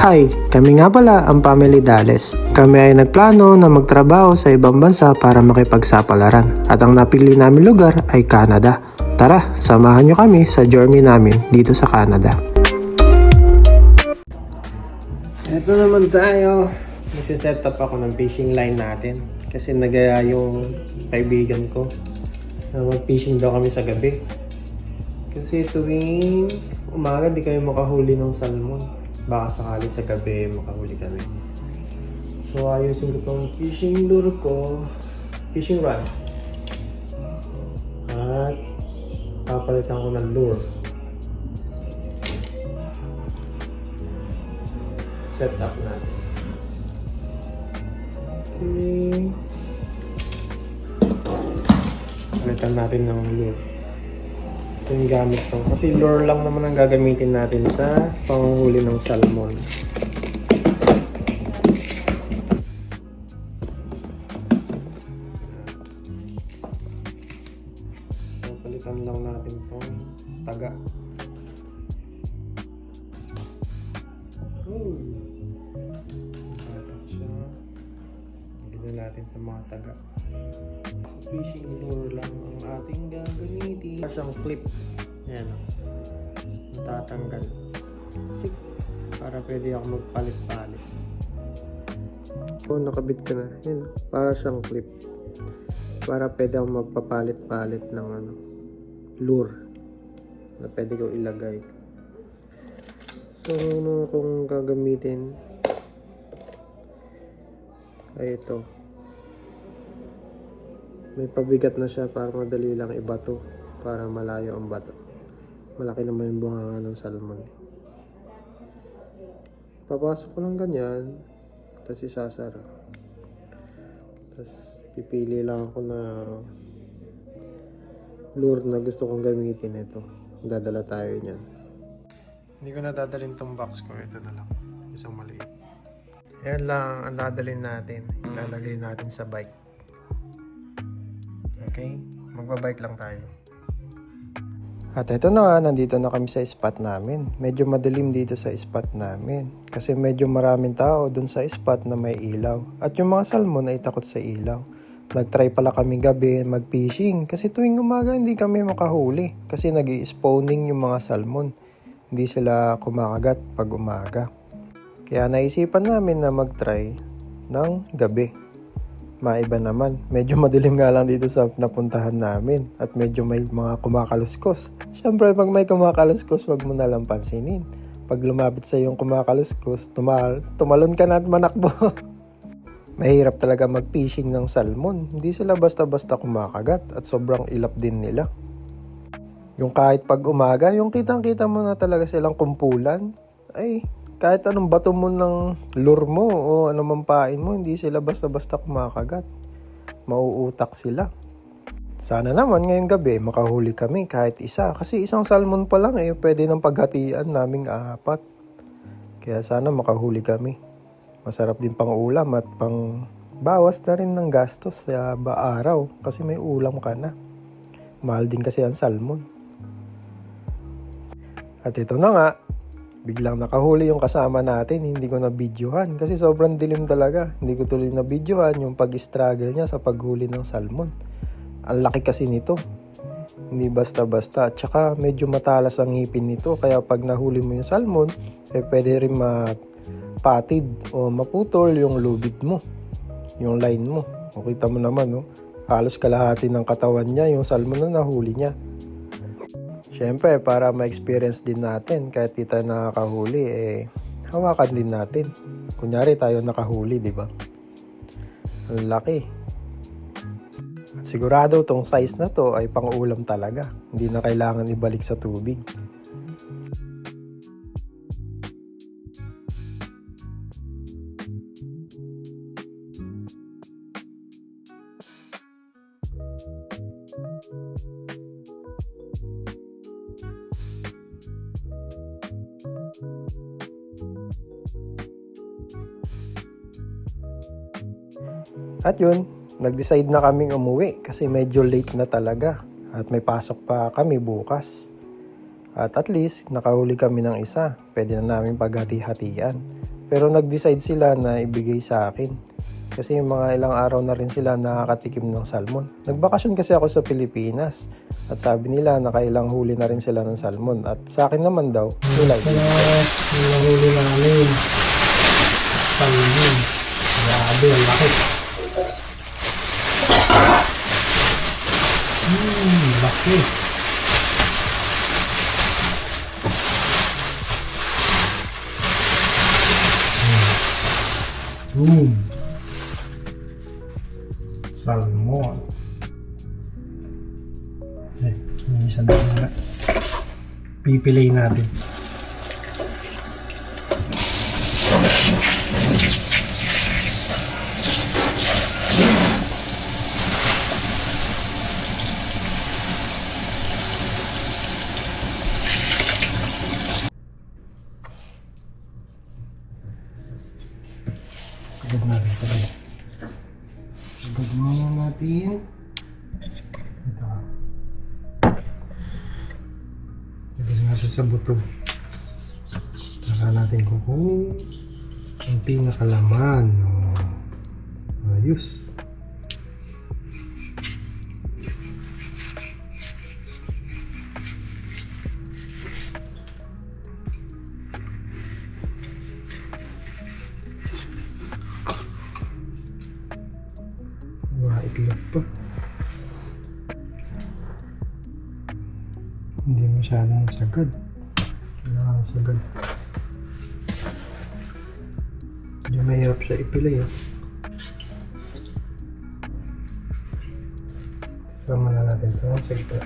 Hi, kami nga pala ang Family Dales. Kami ay nagplano na magtrabaho sa ibang bansa para makipagsapalaran at ang napili namin lugar ay Canada. Tara, samahan nyo kami sa journey namin dito sa Canada. Ito naman tayo. Magsiset up ako ng fishing line natin kasi nagaya yung kaibigan ko na mag-fishing daw kami sa gabi. Kasi tuwing umaga di kami makahuli ng salmon. Baka sakali sa gabi makahuli kami. So ayusin ko tong fishing lure ko, fishing rod. At papalitan ko ng lure. Set up natin. Okay. Palitan natin ng lure. Ito yung gamit ko. Kasi lure lang naman ang gagamitin natin sa panghuli ng salmon. Natin itong mga taga. So, fishing lure lang ang ating gagamitin. Siyang clip. Ayan. Chik. Para pwede ako magpalit-palit. Oh, nakabit ka na. Yan. Para siyang clip. Para pwede ako magpapalit-palit ng ano, lure na pwede ko ilagay. So, ano kung gagamitin ay ito. May pabigat na siya para madali lang ibato para malayo ang bato. Malaki naman yung bunganga ng salmon. Papasok ko lang ganyan, tapos isasara. Tapos pipili lang ako na lure na gusto kong gamitin ito. Dadala tayo niyan. Hindi ko na dadalhin tong box ko. Ito na lang. Isang maliit. Yan lang ang dadalhin natin. Ilalagay natin sa bike. Okay? Magbabike lang tayo. At ito na nga, nandito na kami sa spot namin. Medyo madilim dito sa spot namin. Kasi medyo maraming tao dun sa spot na may ilaw. At yung mga salmon ay takot sa ilaw. Nagtry pala kami gabi mag-fishing kasi tuwing umaga hindi kami makahuli kasi nag spawning yung mga salmon. Hindi sila kumakagat pag umaga. Kaya naisipan namin na mag-try ng gabi. Maiba naman. Medyo madilim nga lang dito sa napuntahan namin at medyo may mga kumakaluskos. Siyempre, pag may kumakaluskos, wag mo na lang pansinin. Pag lumapit sa yung kumakaluskos, tumal tumalon ka na at manakbo. Mahirap talaga mag-fishing ng salmon. Hindi sila basta-basta kumakagat at sobrang ilap din nila. Yung kahit pag umaga, yung kitang-kita mo na talaga silang kumpulan, ay kahit anong bato mo ng lure mo o anumang pain mo, hindi sila basta-basta kumakagat. Mauutak sila. Sana naman ngayong gabi makahuli kami kahit isa. Kasi isang salmon pa lang eh, pwede ng paghatian naming apat. Kaya sana makahuli kami. Masarap din pang ulam at pang bawas na rin ng gastos sa ba araw kasi may ulam ka na. Mahal din kasi ang salmon. At ito na nga, biglang nakahuli yung kasama natin, hindi ko na videohan kasi sobrang dilim talaga. Hindi ko tuloy na videohan yung pag-struggle niya sa paghuli ng salmon. Ang laki kasi nito. Hindi basta-basta. At saka medyo matalas ang ngipin nito. Kaya pag nahuli mo yung salmon, eh pwede rin mapatid o maputol yung lubid mo. Yung line mo. O kita mo naman, no? Halos kalahati ng katawan niya, yung salmon na nahuli niya. Siyempre, para ma-experience din natin, kahit di tayo nakakahuli, eh, hawakan din natin. Kunyari tayo nakahuli, di ba? Ang laki. At sigurado tong size na to ay pang-ulam talaga. Hindi na kailangan ibalik sa tubig. At yun, nag-decide na kaming umuwi kasi medyo late na talaga at may pasok pa kami bukas. At at least, nakahuli kami ng isa. Pwede na namin paghati-hatian. Pero nag-decide sila na ibigay sa akin. Kasi yung mga ilang araw na rin sila nakakatikim ng salmon. Nagbakasyon kasi ako sa Pilipinas. At sabi nila nakailang huli na rin sila ng salmon. At sa akin naman daw, nila Kaya yung huli namin. Salmon. Grabe, ang laki. Boom. Salmon. Eh, isa na. Pipilay natin. Sagad natin, sagad. Muna natin. Ito. Sagad natin sa buto. Saka natin kukunin ang pinakalaman. Oh. Ayos. Hindi masyadong sagad. Kailangan sagad. Medyo mahirap siya ipilay eh. Sama na natin ito sa gitna.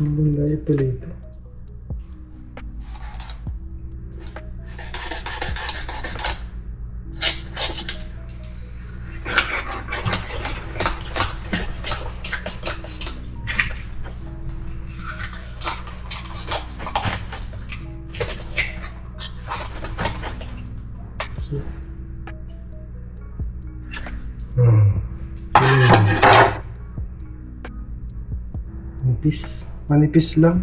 Maganda ipilay ito. Hmm. Hmm. Manipis. Manipis lang.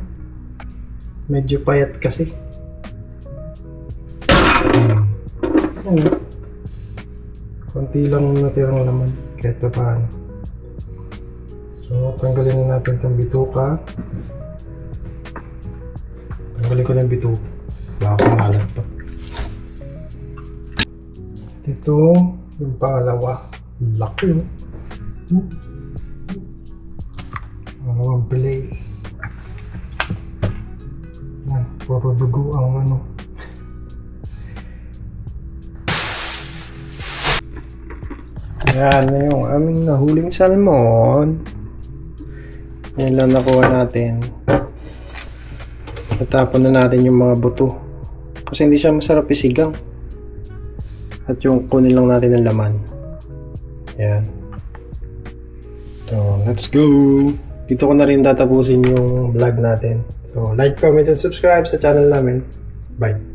Medyo payat kasi. Ano? Konti lang natirang laman. Kahit pa paano. So, tanggalin na natin itong bituka. Tanggalin ko na yung bituka. Baka kumalat pa. Ito, yung pangalawa. Laki, oh. Hmm. Ang play. Puro dugo ang ano. Yan na yung aming nahuling salmon. Yan lang nakuha natin. Natapon na natin yung mga buto. Kasi hindi siya masarap isigang. At yung kunin lang natin ng laman. Yan. So, let's go! Dito ko na rin tatapusin yung vlog natin. So, like, comment, and subscribe sa channel namin. Bye!